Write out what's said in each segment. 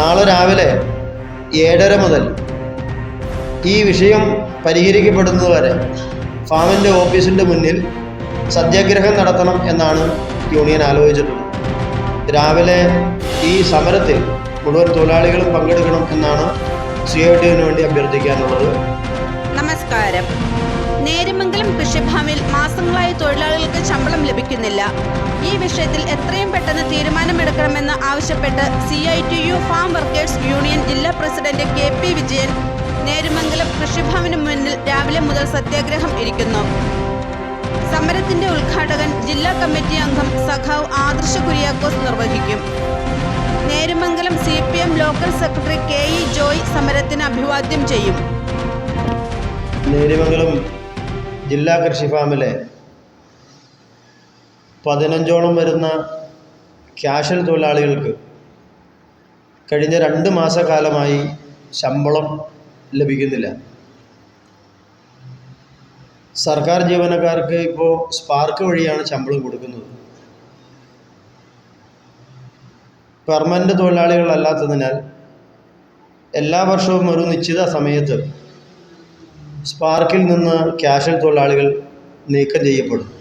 നാളെ രാവിലെ ഏഴര മുതൽ ഈ വിഷയം പരിഹരിക്കപ്പെടുന്നതുവരെ ഫാമിന്റെ ഓഫീസിന്റെ മുന്നിൽ സത്യാഗ്രഹം നടത്തണം എന്നാണ് യൂണിയൻ ആലോചിച്ചിട്ടുള്ളത്. രാവിലെ ഈ സമരത്തിൽ മുഴുവൻ തൊഴിലാളികളും പങ്കെടുക്കണം എന്നാണ് സി ഐ വേണ്ടി അഭ്യർത്ഥിക്കാനുള്ളത്. നമസ്കാരം. നേരിമംഗലം കൃഷിഭവനിൽ മാസങ്ങളായി തൊഴിലാളികൾക്ക് ശമ്പളം ലഭിക്കുന്നില്ല. ഈ വിഷയത്തിൽ എത്രയും പെട്ടെന്ന് തീരുമാനമെടുക്കണമെന്ന് ആവശ്യപ്പെട്ട് C I T U farm workers union ജില്ലാ president K P Vijayan Neramangalam കൃഷിഭവന് മുന്നിൽ രാവിലെ മുതൽ സത്യാഗ്രഹം ഇരിക്കുന്നു. സമരത്തിന്റെ ഉദ്ഘാടകൻ ജില്ലാ കമ്മിറ്റി അംഗം സഖാവ് ആദർശ കുര്യാക്കോസ് നിർവഹിക്കും. Neramangalam C P M local secretary K E Joy സമരത്തിന് അഭിവാദ്യം ചെയ്യും. നേരിമംഗലം ജില്ലാ കൃഷി ഫാമിലെ പതിനഞ്ചോളം വരുന്ന ക്യാഷൽ തൊഴിലാളികൾക്ക് കഴിഞ്ഞ രണ്ട് മാസക്കാലമായി ശമ്പളം ലഭിക്കുന്നില്ല. സർക്കാർ ജീവനക്കാർക്ക് ഇപ്പോൾ സ്പാർക്ക് വഴിയാണ് ശമ്പളം കൊടുക്കുന്നത്. പെർമനന്റ് തൊഴിലാളികളല്ലാത്തതിനാൽ എല്ലാ വർഷവും ഒരു നിശ്ചിത സമയത്ത് സ്പാർക്കിൽ നിന്ന് ക്യാഷൽ തൊഴിലാളികൾ നീക്കം ചെയ്യപ്പെടും.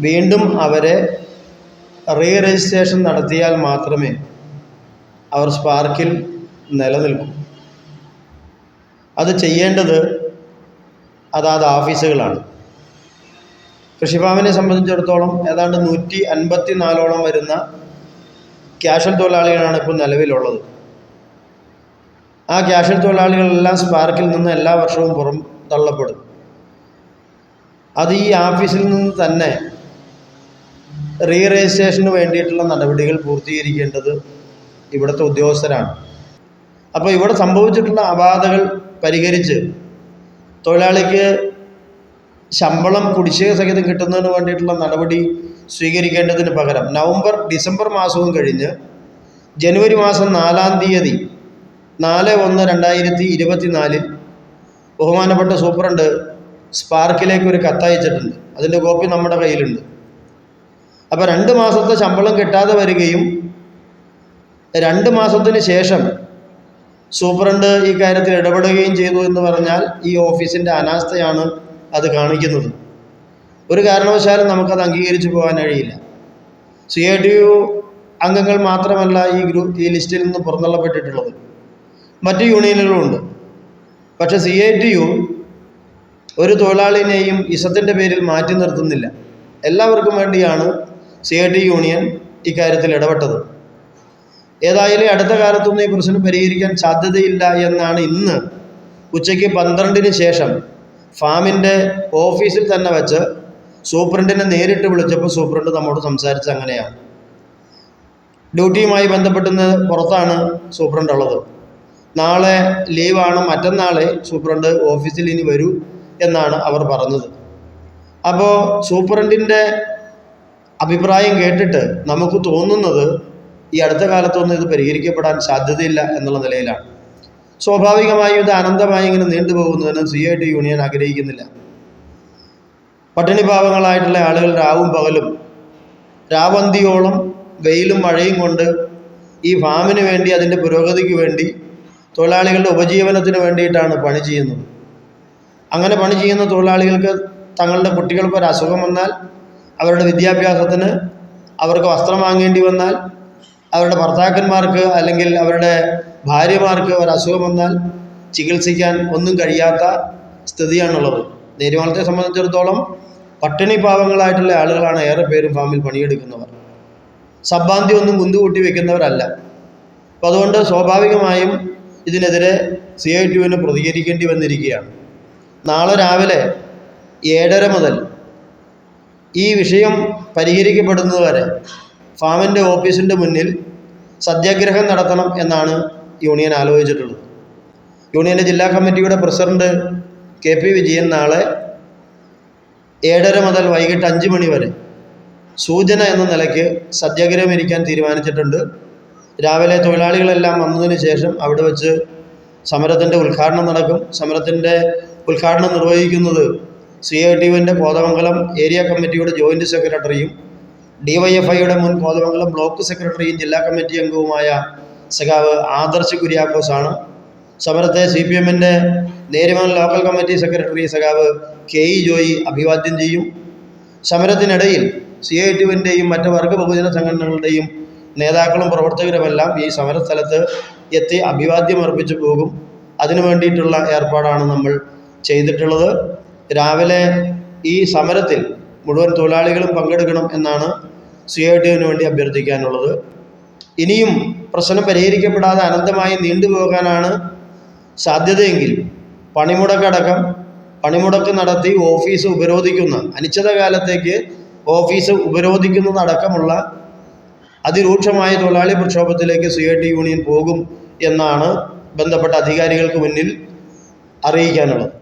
വീണ്ടും അവരെ റീ രജിസ്ട്രേഷൻ നടത്തിയാൽ മാത്രമേ അവർ സ്പാർക്കിൽ നിലനിൽക്കൂ. അത് ചെയ്യേണ്ടത് അതാത് ഓഫീസുകളാണ്. കൃഷിഫാമിനെ സംബന്ധിച്ചിടത്തോളം ഏതാണ്ട് നൂറ്റി അൻപത്തി നാലോളം വരുന്ന ക്യാഷൽ തൊഴിലാളികളാണ് ഇപ്പോൾ നിലവിലുള്ളത്. ആ ക്യാഷൽ തൊഴിലാളികളെല്ലാം സ്പാർക്കിൽ നിന്ന് എല്ലാ വർഷവും പുറം തള്ളപ്പെടും. അത് ഈ ഓഫീസിൽ നിന്ന് തന്നെ റീ രജിസ്ട്രേഷന് വേണ്ടിയിട്ടുള്ള നടപടികൾ പൂർത്തീകരിക്കേണ്ടത് ഇവിടുത്തെ ഉദ്യോഗസ്ഥരാണ്. അപ്പോൾ ഇവിടെ സംഭവിച്ചിട്ടുള്ള അപാധകൾ പരിഹരിച്ച് തൊഴിലാളിക്ക് ശമ്പളം കുടിശ്ശിക സഹിതം കിട്ടുന്നതിന് വേണ്ടിയിട്ടുള്ള നടപടി സ്വീകരിക്കേണ്ടതിന് പകരം നവംബർ ഡിസംബർ മാസവും കഴിഞ്ഞ് ജനുവരി മാസം നാലാം തീയതി നാല് ഒന്ന് രണ്ടായിരത്തി ഇരുപത്തിനാലിൽ ബഹുമാനപ്പെട്ട സൂപ്രണ്ട് സ്പാർക്കിലേക്ക് ഒരു കത്തയച്ചിട്ടുണ്ട് അതിന്റെ കോപ്പി നമ്മുടെ കയ്യിലുണ്ട്. അപ്പോൾ രണ്ട് മാസത്തെ ശമ്പളം കിട്ടാതെ വരികയും രണ്ട് മാസത്തിന് ശേഷം സൂപ്രണ്ട് ഈ കാര്യത്തിൽ ഇടപെടുകയും ചെയ്തു എന്ന് പറഞ്ഞാൽ ഈ ഓഫീസിന്റെ അനാസ്ഥയാണ് അത് കാണിക്കുന്നത്. ഒരു കാരണവശാലും നമുക്കത് അംഗീകരിച്ചു പോകാൻ കഴിയില്ല. സി ഐ ടി യു അംഗങ്ങൾ മാത്രമല്ല ഈ ഗ്രൂപ്പ് ഈ ലിസ്റ്റിൽ നിന്ന് പുറന്തള്ളപ്പെട്ടിട്ടുള്ളത്. മറ്റ് യൂണിയനുകളുമുണ്ട് പക്ഷേ സി ഐ ടി യു ഒരു തൊഴിലാളിനെയും ഇസത്തിന്റെ പേരിൽ മാറ്റി നിർത്തുന്നില്ല. എല്ലാവർക്കും വേണ്ടിയാണ് സി ഐ ടി യൂണിയൻ ഇക്കാര്യത്തിൽ ഇടപെട്ടത്. ഏതായാലും അടുത്ത കാലത്തൊന്നും ഈ പ്രശ്നം പരിഹരിക്കാൻ സാധ്യതയില്ല എന്നാണ് ഇന്ന് ഉച്ചയ്ക്ക് പന്ത്രണ്ടിന് ശേഷം ഫാമിന്റെ ഓഫീസിൽ തന്നെ വെച്ച് സൂപ്രണ്ടിനെ നേരിട്ട് വിളിച്ചപ്പോൾ സൂപ്രണ്ട് നമ്മോട് സംസാരിച്ചത് അങ്ങനെയാണ് ഡ്യൂട്ടിയുമായി ബന്ധപ്പെട്ടുന്ന പുറത്താണ് സൂപ്രണ്ട് ഉള്ളത് നാളെ ലീവാണ് മറ്റന്നാൾ സൂപ്രണ്ട് ഓഫീസിൽ ഇനി വരൂ എന്നാണ് അവർ പറഞ്ഞത്. അപ്പോൾ സൂപ്രണ്ടിന്റെ അഭിപ്രായം കേട്ടിട്ട് നമുക്ക് തോന്നുന്നത് ഈ അടുത്ത കാലത്തൊന്നും ഇത് പരിഹരിക്കപ്പെടാൻ സാധ്യതയില്ല എന്നുള്ള നിലയിലാണ്. സ്വാഭാവികമായും ഇത് അനന്തമായി ഇങ്ങനെ നീണ്ടുപോകുന്നതിന് സി ഐ ടി യൂണിയൻ ആഗ്രഹിക്കുന്നില്ല. പട്ടിണി പാവങ്ങളായിട്ടുള്ള ആളുകൾ രാവും പകലും രാവന്തിയോളം വെയിലും മഴയും കൊണ്ട് ഈ ഫാമിന് വേണ്ടി അതിന്റെ പുരോഗതിക്ക് വേണ്ടി തൊഴിലാളികളുടെ ഉപജീവനത്തിന് വേണ്ടിയിട്ടാണ് പണി ചെയ്യുന്നത്. അങ്ങനെ പണി ചെയ്യുന്ന തൊഴിലാളികൾക്ക് തങ്ങളുടെ കുട്ടികൾക്ക് ഒരു അസുഖം വന്നാൽ അവരുടെ വിദ്യാഭ്യാസത്തിന് അവർക്ക് വസ്ത്രം വാങ്ങേണ്ടി വന്നാൽ അവരുടെ ഭർത്താക്കന്മാർക്ക് അല്ലെങ്കിൽ അവരുടെ ഭാര്യമാർക്ക് ഒരു അസുഖം വന്നാൽ ചികിത്സിക്കാൻ ഒന്നും കഴിയാത്ത സ്ഥിതിയാണുള്ളത്. നേരുമാനത്തെ സംബന്ധിച്ചിടത്തോളം പട്ടിണി പാവങ്ങളായിട്ടുള്ള ആളുകളാണ് ഏറെ പേരും ഫാമിൽ പണിയെടുക്കുന്നവർ. സബ്ബാന്തി ഒന്നും കുന്തുകൂട്ടി വെക്കുന്നവരല്ല. അപ്പോൾ അതുകൊണ്ട് സ്വാഭാവികമായും ഇതിനെതിരെ സി ഐ ടി യുവിന് പ്രതികരിക്കേണ്ടി വന്നിരിക്കുകയാണ്. നാളെ രാവിലെ ഏഴര മുതൽ ഈ വിഷയം പരിഹരിക്കപ്പെടുന്നതുവരെ ഫാമിന്റെ ഓഫീസിന്റെ മുന്നിൽ സത്യാഗ്രഹം നടത്തണം എന്നാണ് യൂണിയൻ ആലോചിച്ചിട്ടുള്ളത്. യൂണിയന്റെ ജില്ലാ കമ്മിറ്റിയുടെ പ്രസിഡന്റ് കെ പി വിജയൻ നാളെ ഏഴര മുതൽ വൈകിട്ട് അഞ്ച് മണി വരെ സൂചന എന്ന നിലയ്ക്ക് സത്യാഗ്രഹം ഇരിക്കാൻ തീരുമാനിച്ചിട്ടുണ്ട്. രാവിലെ തൊഴിലാളികളെല്ലാം വന്നതിന് ശേഷം അവിടെ വെച്ച് സമരത്തിന്റെ ഉദ്ഘാടനം നടക്കും. സമരത്തിന്റെ ഉദ്ഘാടനം നിർവഹിക്കുന്നത് സി ഐ ടി യുവിന്റെ കോതമംഗലം ഏരിയ കമ്മിറ്റിയുടെ ജോയിന്റ് സെക്രട്ടറിയും ഡി വൈ എഫ് ഐയുടെ മുൻ കോതമംഗലം ബ്ലോക്ക് സെക്രട്ടറിയും ജില്ലാ കമ്മിറ്റി അംഗവുമായ സഖാവ് ആദർശ് കുര്യാക്കോസാണ്. സമരത്തെ സി പി എമ്മിന്റെ നേരിമൻ ലോക്കൽ കമ്മിറ്റി സെക്രട്ടറി സഖാവ് കെ ഇ ജോയി അഭിവാദ്യം ചെയ്യും. സമരത്തിനിടയിൽ സി ഐ ടിയുവിന്റെയും മറ്റ് വർഗ ബഹുജന സംഘടനകളുടെയും നേതാക്കളും പ്രവർത്തകരുമെല്ലാം ഈ സമരസ്ഥലത്ത് എത്തി അഭിവാദ്യം അർപ്പിച്ചു പോകും. അതിനു വേണ്ടിയിട്ടുള്ള ഏർപ്പാടാണ് നമ്മൾ ചെയ്തിട്ടുള്ളത്. രാവിലെ ഈ സമരത്തിൽ മുഴുവൻ തൊഴിലാളികളും പങ്കെടുക്കണം എന്നാണ് സി ഐ ടിയുവിന് വേണ്ടി അഭ്യർത്ഥിക്കാനുള്ളത്. ഇനിയും പ്രശ്നം പരിഹരിക്കപ്പെടാതെ അനന്തമായി നീണ്ടുപോകാനാണ് സാധ്യതയെങ്കിൽ പണിമുടക്കടക്കം പണിമുടക്ക് നടത്തി ഓഫീസ് ഉപരോധിക്കുന്ന അനിശ്ചിതകാലത്തേക്ക് ഓഫീസ് ഉപരോധിക്കുന്നതടക്കമുള്ള അതിരൂക്ഷമായ തൊഴിലാളി പ്രക്ഷോഭത്തിലേക്ക് സി ഐ ടി യൂണിയൻ പോകും എന്നാണ് ബന്ധപ്പെട്ട അധികാരികൾക്ക് മുന്നിൽ അറിയിക്കാനുള്ളത്.